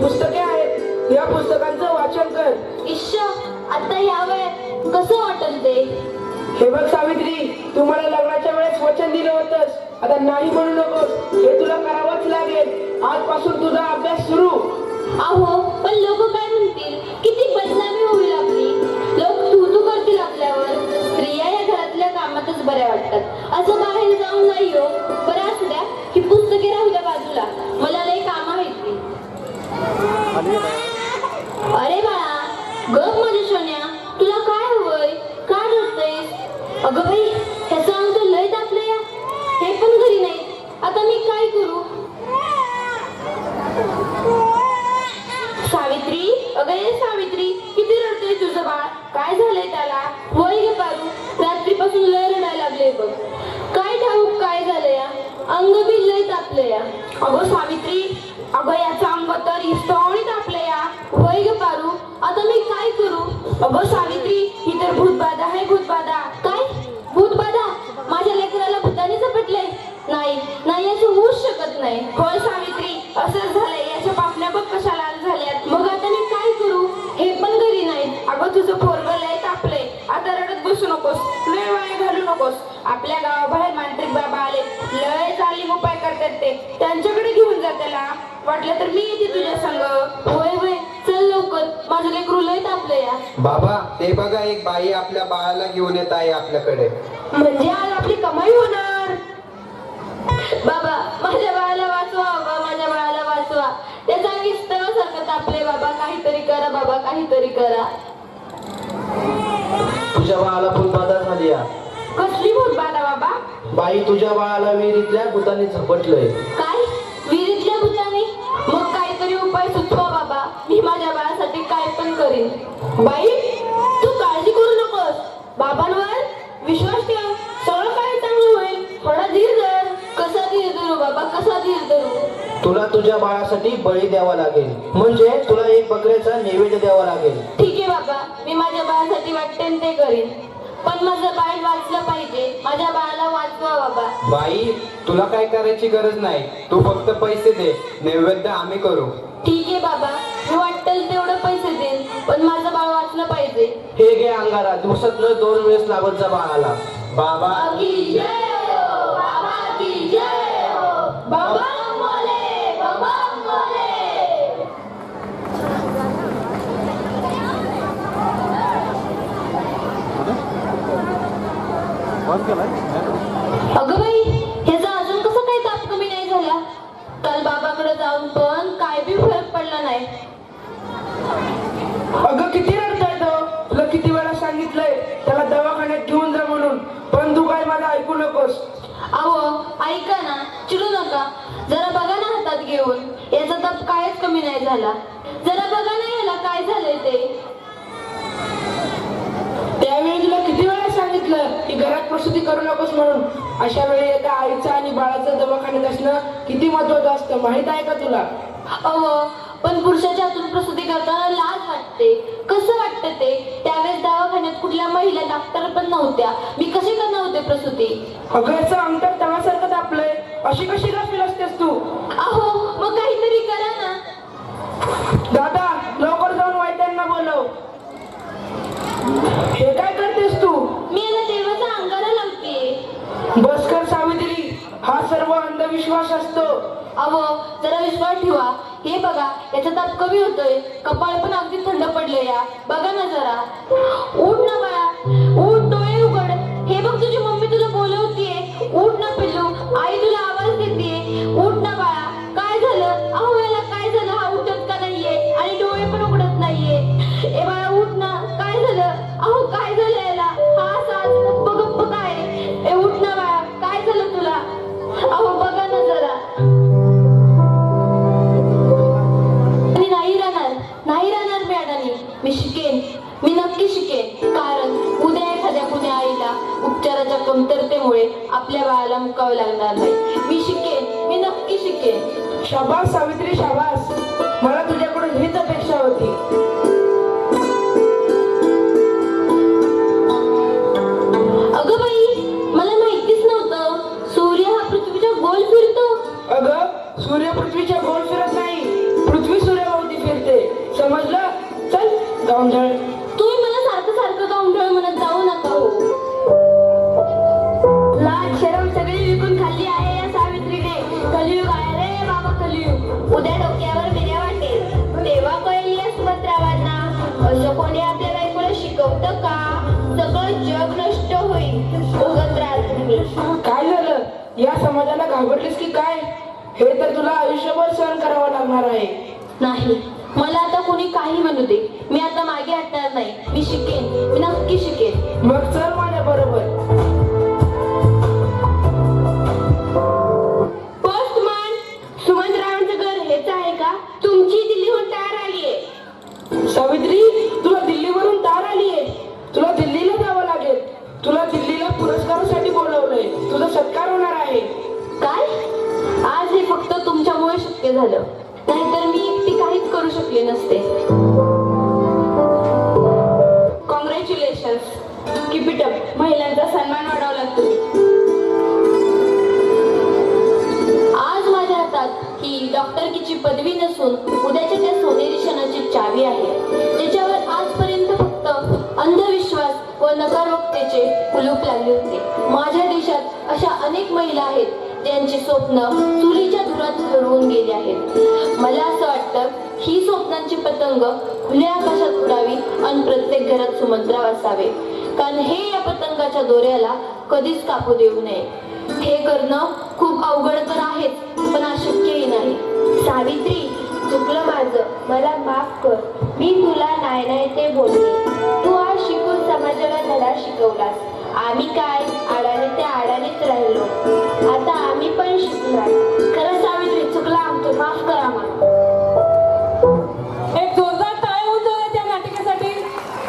पुस्तकांचं वाचन कर. इश्श आता वेळेत कसं वाटल ते? हे बघ सावित्री तू मला लग्नाच्या वेळेस वचन दिलं होतंस. आता नाही म्हणू नकोस हे तुला करावंच लागेल. आजपासून तुझा अभ्यास सुरू. अहो पण लोक काय म्हणतील? किती बदनामी होईल आपली. लोक तू तू करतील आपल्यावर. स्त्रिया या घरातल्या कामातच बऱ्या वाटतात. असं बाहेर जाऊन नाही हो बरं असू द्या ही पुस्तके राहू द्या बाजूला मला लई काम आहेत ती. अरे बाळा गप माझ्या सोन्या तुला काय हवंय काय रडतयस अगं बाई ह्याचं अंग तर लय तापलं या हे पण घरी नाही आता मी काय करू सावित्री अगं ये सावित्री किती रडतोय तुझं बाळ काय झालंय त्याला वय गे पारू रात्रीपासून लय रडायला लागले बघ काय ठाऊक काय झालं या अंग बी लय तापलं या अगं सावित्री अगं याचा अंग तर हिस्तवणी आपल्या या. वैग पारू आता मी काय करू? अगं सावित्री ही तर भूतबाधा आहे भूतबाधा. काय? भूतबाधा? माझ्या लेकराला भूताने झपटले नाही नाही असं होऊच शकत नाही. होय सावित्री असंच झालंय. याच्या पापण्या बघ कशा लाल झाल्यात? मग आता मी काय करू? हे पण घरी नाहीत अगं तुझं पोरग लय तापले आता रडत बसू नकोस. लय वाया घालू नकोस. आपल्या गावाबाहेर मांत्रिक बाबा आले उपाय करतात ते त्यांच्याकडे घेऊन जा त्याला. वाटलं तर मी येते तुझ्या संग. होय होय. चल लवकर. माझं लेकरू लय तापलंय या बाबा ते बघा एक बाई आपल्या बाळाला घेऊन येत आहे आपल्याकडे. म्हणजे आज आपली कमाई होणार. बाबा माझ्या बाळाला वाचवा बाबा माझ्या बाळाला वाचवा. त्याचा विस्तवासारखं तापले बाबा. काहीतरी करा बाबा काहीतरी करा. तुझ्या बाळाला फुलबाधा झाली या कसली भूत बाधा बाबा? बाई तुझ्या बाळाला विहिरीतल्या भूताने झपटलंय. काय? विहिरीतल्या भूताने? मग काहीतरी उपाय सुचवा बाबा. मी माझ्या बाळासाठी काय पण करीन. बाई तू काळजी करू नकोस. बाबांवर विश्वास ठेव. सगळं काय चांगलं होईल. थोडा धीर धर. कसा धीर धरू बाबा? कसा धीर धरू? तुला तुझ्या बाळासाठी बळी द्यावा लागेल. म्हणजे तुला एक बकऱ्याचा नैवेद्य द्यावा लागेल. ठीक आहे बाबा. मी माझ्या बाळासाठी वाटते ते करीन. पण माझं बाळ वाचलं पाहिजे. माझ्या बाळाला वाचवा बाबा. बाई तुला काय करायची गरज नाही. तू फक्त पैसे दे. नैवेद्य आम्ही करू. ठीक आहे बाबा. मी वाटेल तेवढं पैसे देईन पण माझं बाळ वाचलं पाहिजे. हे घे अंगारा. दिवसातनं दोन वेळेस लावत जा बाळाला. बाबा की जय हो. बाबा की जय हो. बाबा अगं बाई ह्याचा अजून कसं काही ताप कमी नाही झाला? काल बाबाकडे जाऊन पण काय बी फरक पडला नाही. अगं किती रडताय तो? तुला किती वेळा सांगितलंय त्याला दवाखान्यात घेऊन जा म्हणून. पण तू काय माझं ऐकू नकोस. अहो ऐका ना चिडू नका. जरा बघा ना हातात घेऊन याचा ताप कायच कमी नाही झाला. जरा बघा ना याला काय झालंय ते. त्यावेळी सांगितलं की घरात प्रसूती करू नकोस म्हणून. अशा वेळी एका आईचं आणि बाळाचं दवाखान्यात असणं किती महत्वाचं असतं माहीत आहे का तुला? अहो पण पुरुषाच्या हातून प्रसूती करताना लाज वाटते. कसं वाटतं ते? त्यावेळेस दवाखान्यात कुठल्या महिला डॉक्टर पण नव्हत्या. मी कशी करणार होते प्रसूती? अगं याचं अंतर तव्यासारखं तापलंय अशी कशी गाफील असतेस तू अहो मग काहीतरी करा ना दादा लवकर जाऊन वैद्यांना बोलव हे काय करतेस तू मी याला देवाचा अंगारा बसकर सावित्री हा सर्व अंधविश्वास असतो. अहो जरा विश्वास ठेवा. हे बघा याचा ताप कमी होतोय. कपाळ पण अगदी थंड पडलंय या. बघा ना जरा. उठ ना बाळा. कमतरतेमुळे आपल्या बाळाला मुकावं लागणार नाही. मी शिकेन मी नक्की शिकेन. शाबास सावित्री शाबास. मला तुझ्याकडून हीच अपेक्षा होती. अगं बाई मला माहितीच नव्हतं. सूर्य हा पृथ्वीच्या गोल फिरतो. अगं सूर्य पृथ्वीच्या गोल फिरत नाही. पृथ्वी सूर्याभोवती फिरते. समजलं? चल गावंढळ समाजाला घाबरलीस की काय? हे तर तुला आयुष्यभर सहन करावं लागणार आहे. नाही. मला आता कोणी काही म्हणू दे. मी आता मागे हटणार नाही. मी शिकेन. मी नक्की शिकेन. मग चल माझ्या बरोबर. पोस्टमन सुमंतरावांचं घर हेच आहे का? तुमची दिल्लीहून तयार आली आहे सावित्री तुला दिल्लीवरून तार आली आहे तुला दिल्लीला जावं लागेल. तुला दिल्लीला पुरस्कारासाठी बोलवलंय. तुझा सत्कार होणार आहे. शक्य झालं. नाहीतर मी एकटी काहीच करू शकले नसते. कॉंग्रॅच्युलेशन्स किप महिलांचा सन्मान वाढवला तुम्ही आज माझ्या हातात ही डॉक्टरकीची पदवी नसून उद्याच्या त्या सोनेरी क्षणाची चावी आहे. अशा अनेक महिला आहेत ज्यांची स्वप्न चुलीच्या धुरात हरवून गेली आहेत. मला असं वाटतं ही स्वप्नांची पतंग खुल्या आकाशात उडावी आणि प्रत्येक घरात सुमंत्राव असावे. कारण हे या पतंगाच्या दोऱ्याला कधीच कापू देऊ नये. हे करणं खूप अवघड तर आहेच पण अशक्यही नाही. सावित्री चुकलं माझं. मला माफ कर. मी तुला नाही नाही ते बोलले. तू आज शिकून समाजाला धडा शिकवलास. आम्ही काय? आडाने ते आडानेच राहिलो. आता आम्ही पण शिकणार खरं सावित्री चुकला आमचं. माफ करा मग